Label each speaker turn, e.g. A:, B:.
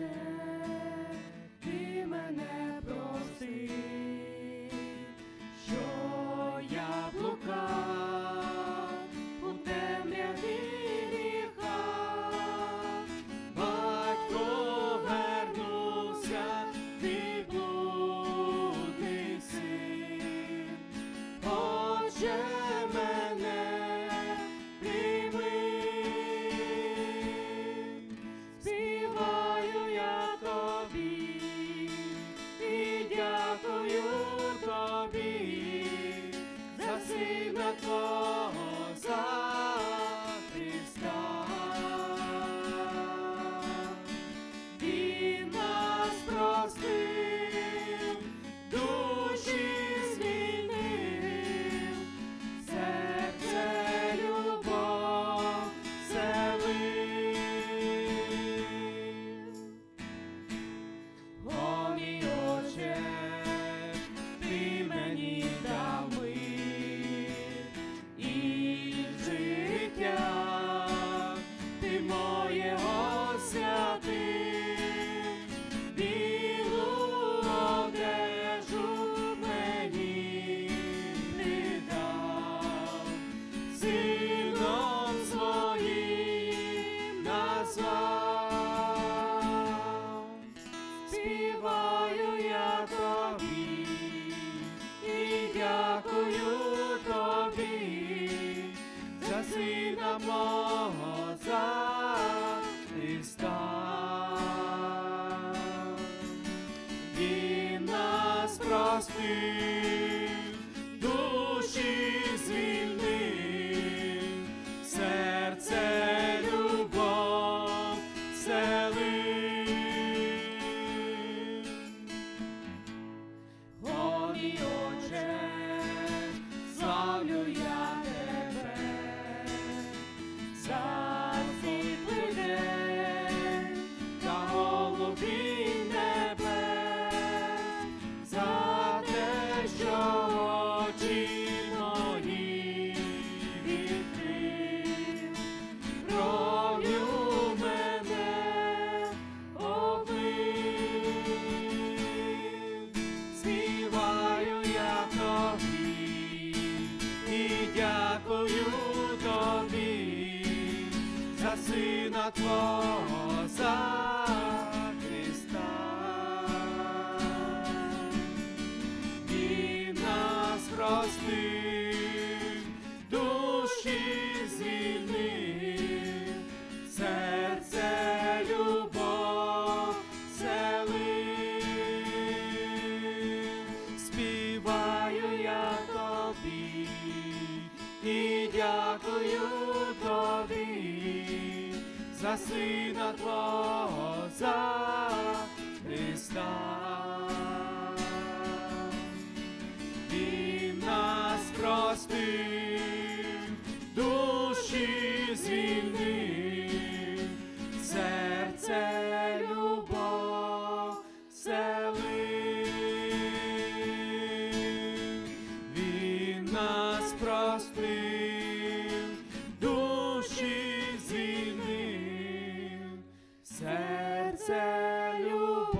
A: reason. простив, душі звільнив, серце любов. дякую тобі, за сина твого за Христа. Він нас простив. і дякую тобі за сина Твого, за Христа. Він нас простив. простив, душі звільнив, серце любов.